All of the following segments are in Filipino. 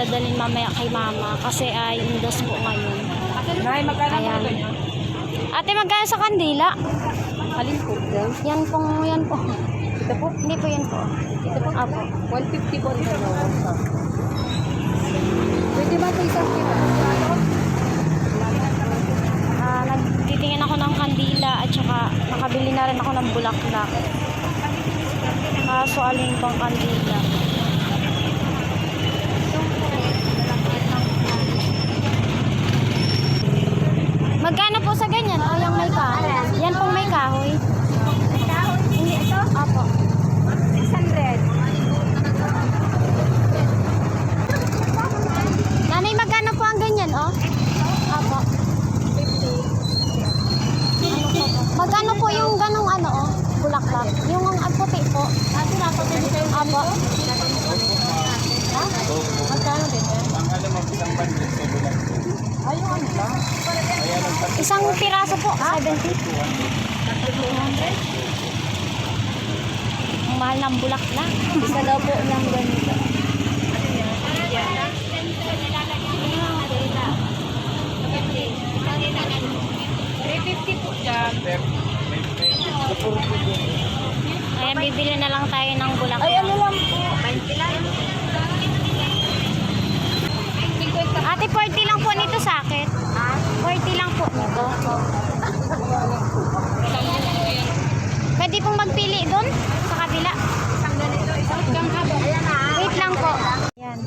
dadalhin mamaya kay mama kasi ay indos po ngayon. Nay, magkano Ayan. Ate, magkano sa kandila? Alin po? Yan pong, yan po. Ito po? Hindi po yan po. Ito po? Apo. 150 po ito. no? Pwede ba ito isang kilo? Ah, nagtitingin ako ng kandila at saka nakabili na rin ako ng bulaklak. Kaso alin pang kandila? Magkano po sa ganyan? O, yung may kahoy. Yan pong may kahoy. Hindi, ito? Apo. 600. Nanay, magkano po ang ganyan, oh? Apo. 50. Magkano po yung ganong ano, oh? Bulaklak. Yung ang puti po. Ate, napatuloy kayo Apo. Ha? Magkano din yan? Ay, yung ano lang? Isang piraso po, 70. Ang mahal ng bulaklak. Isa daw po ng ganito. Ayan, bibili na lang tayo ng bulaklak. Ay, ano lang po? 20 lang. Ate, 40 lang po nito sa akin. 40 lang po nito. Pwede pong magpili doon sa kabila. Isang ganito, isang na. Wait lang po. Ayan.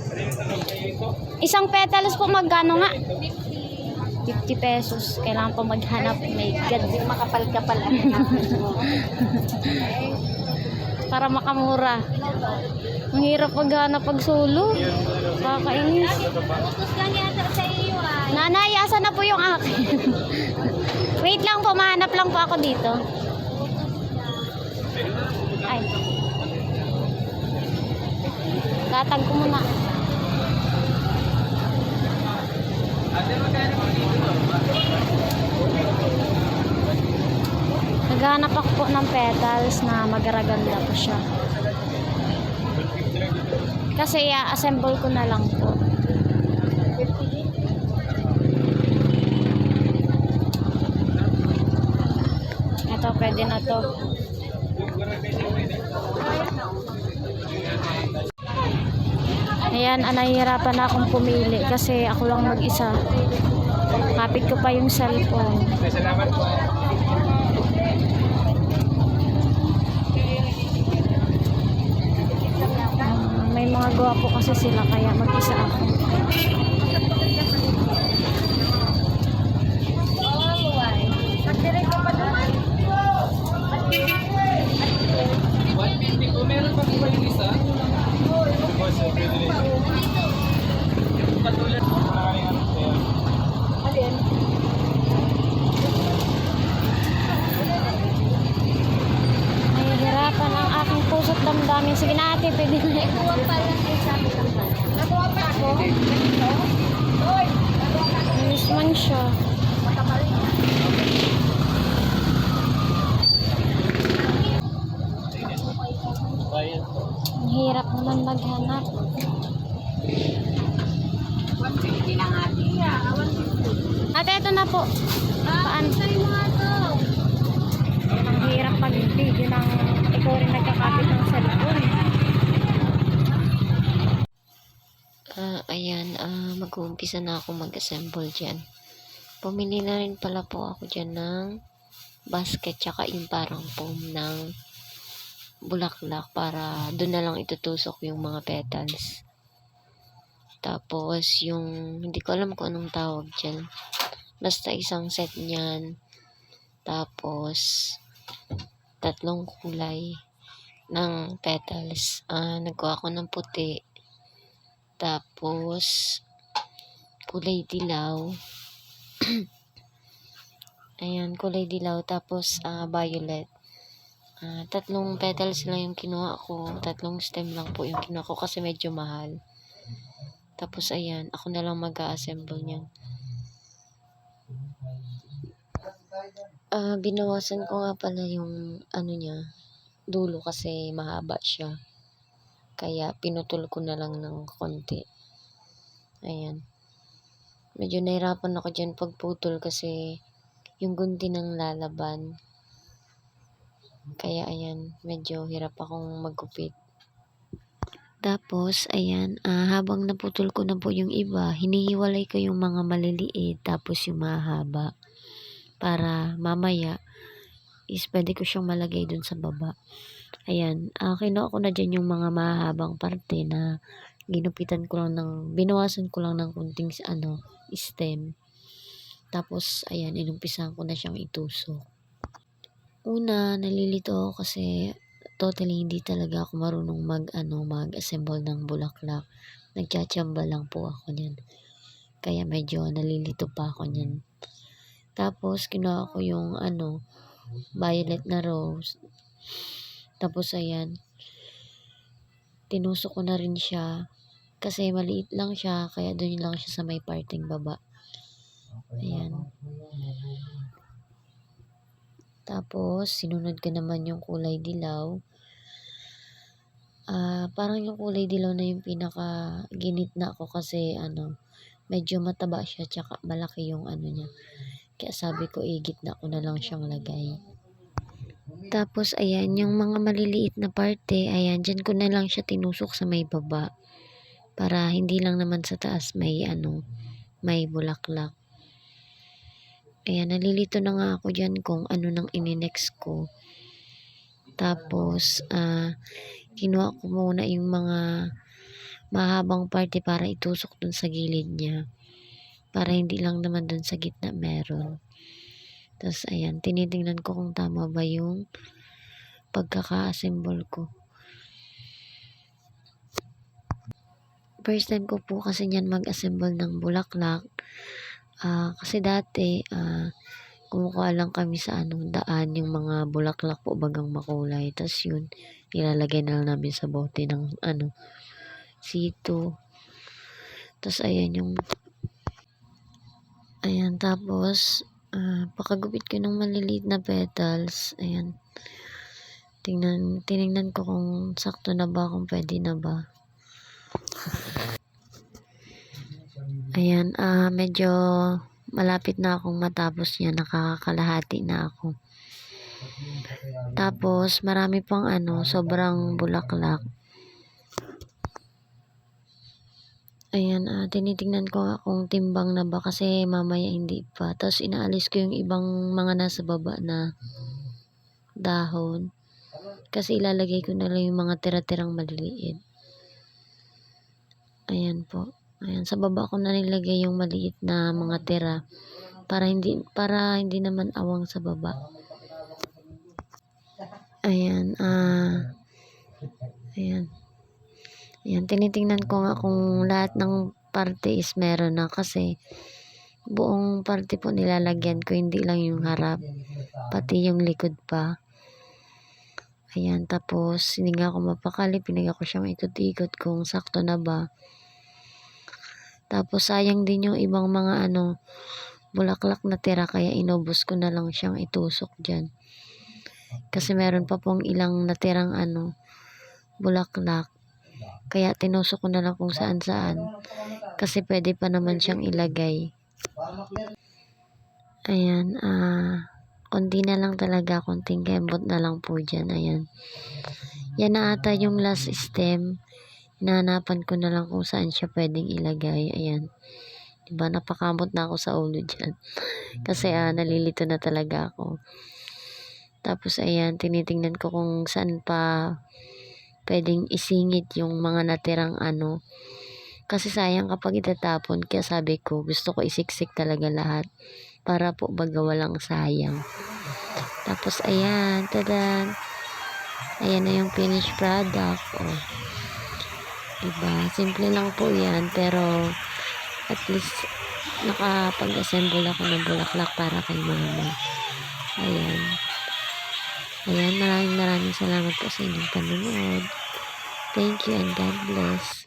Isang petals po magkano nga? 50 pesos. Kailangan po maghanap. May God. Makapal-kapal Para makamura. Ang hirap maghanap pag solo. Kakainis. Nanay, asa na po yung akin? Wait lang po, mahanap lang po ako dito. Ay. Tatag ko muna. Naghahanap ako po ng petals na magaraganda po siya. Kasi i-assemble ko na lang po. Ito, pwede na to. Ayan, ah, nahihirapan na akong pumili kasi ako lang mag-isa. Kapit ko pa yung cellphone. Ah, may mga kasi sila kaya mag-isa ako. Nagdirect ka pa naman. Alin? Nahihirapan ang aking puso't damdamin. Sige na ate, pwede na. Nakuha pa lang isa. Nakuha pa ako. Ganito. Hoy! Nakuha pa ako. Miss man siya. Ang hirap naman maghanap. 150 lang ate. 150. Ate, ito na po. Paan? Ang hirap mag-video ng ikaw rin nagkakapit ng cellphone. Ayan, ah, mag-uumpisa na ako mag-assemble dyan. Pumili na rin pala po ako dyan ng basket tsaka yung parang foam ng bulaklak para doon na lang itutusok yung mga petals. Tapos, yung, hindi ko alam kung anong tawag dyan. Basta isang set niyan. Tapos, tatlong kulay ng petals. Ah, nagkuha ako ng puti. Tapos, kulay dilaw. Ayan, kulay dilaw. Tapos, ah, violet. Ah, tatlong petals lang yung kinuha ko. Tatlong stem lang po yung kinuha ko kasi medyo mahal. Tapos, ayan, ako na lang mag-assemble niyan. Ah, binawasan ko nga pala yung ano niya, dulo kasi mahaba siya. Kaya pinutol ko na lang ng konti. Ayan. Medyo nahirapan ako dyan pagputol kasi yung gunti ng lalaban. Kaya ayan, medyo hirap akong magkupit. Tapos, ayan, ah, habang naputol ko na po yung iba, hinihiwalay ko yung mga maliliit tapos yung mahaba. Para mamaya, is pwede ko siyang malagay dun sa baba. Ayan, ah, kinuha ko na dyan yung mga mahabang parte na ginupitan ko lang ng, binawasan ko lang ng kunting ano, stem. Tapos, ayan, inumpisahan ko na siyang itusok. Una, nalilito ako kasi totally hindi talaga ako marunong mag, ano, mag-assemble ng bulaklak. Nagtsatsyamba lang po ako niyan. Kaya medyo nalilito pa ako niyan. Tapos, kinuha ko yung, ano, violet na rose. Tapos, ayan, tinusok ko na rin siya. Kasi maliit lang siya, kaya doon lang siya sa may parting baba. Ayan. Tapos, sinunod ko naman yung kulay dilaw. Ah, parang yung kulay dilaw na yung pinaka ginitna ko kasi ano, medyo mataba siya tsaka malaki yung ano niya. Kaya sabi ko, igitna ko na lang siyang lagay. Tapos, ayan, yung mga maliliit na parte, ayan, dyan ko na lang siya tinusok sa may baba. Para hindi lang naman sa taas may ano, may bulaklak. Ayan, nalilito na nga ako dyan kung ano nang ininext ko. Tapos, ah, kinuha ko muna yung mga mahabang parte para itusok dun sa gilid niya. Para hindi lang naman dun sa gitna meron. Tapos, ayan, tinitingnan ko kung tama ba yung pagkaka-assemble ko. First time ko po kasi niyan mag-assemble ng bulaklak. Ah, kasi dati, ah, kumukuha lang kami sa anong daan yung mga bulaklak po bagang makulay. Tapos yun, nilalagay na lang namin sa bote ng ano, sito. Tapos ayan yung, ayan tapos, ah, pakagupit ko ng maliliit na petals. Ayan. Tingnan, tiningnan ko kung sakto na ba, kung pwede na ba. Ayan, ah, medyo malapit na akong matapos niya, nakakalahati na ako. Tapos, marami pang ano, sobrang bulaklak. Ayan, ah, tinitingnan ko nga kung timbang na ba kasi mamaya hindi pa. Tapos, inaalis ko yung ibang mga nasa baba na dahon. Kasi ilalagay ko na lang yung mga tira-tirang maliliit. Ayan po. Ayan, sa baba ko na nilagay yung maliit na mga tira para hindi para hindi naman awang sa baba. Ayan, ah Ayan. Ayan, tinitingnan ko nga kung lahat ng parte is meron na kasi buong parte po nilalagyan ko, hindi lang yung harap, pati yung likod pa. Ayan, tapos hindi nga ako mapakali, pinag ko siyang ikot-ikot kung sakto na ba. Tapos sayang din yung ibang mga ano, bulaklak na tira kaya inubos ko na lang siyang itusok dyan. Kasi meron pa pong ilang natirang ano, bulaklak. Kaya tinusok ko na lang kung saan saan. Kasi pwede pa naman siyang ilagay. Ayan, ah, konti na lang talaga, konting kembot na lang po dyan. Ayan. Yan na ata yung last stem. Hinahanapan ko na lang kung saan siya pwedeng ilagay. Ayan. Diba, napakamot na ako sa ulo dyan. Kasi ah, nalilito na talaga ako. Tapos ayan, tinitingnan ko kung saan pa pwedeng isingit yung mga natirang ano. Kasi sayang kapag itatapon. Kaya sabi ko, gusto ko isiksik talaga lahat. Para po baga walang sayang. Tapos ayan, tadan. Ayan na yung finished product. Oh. Diba? Simple lang po yan. Pero at least nakapag-assemble ako ng bulaklak para kay mama. Ayan. Ayan, maraming maraming salamat po sa inyong panunood. Thank you and God bless.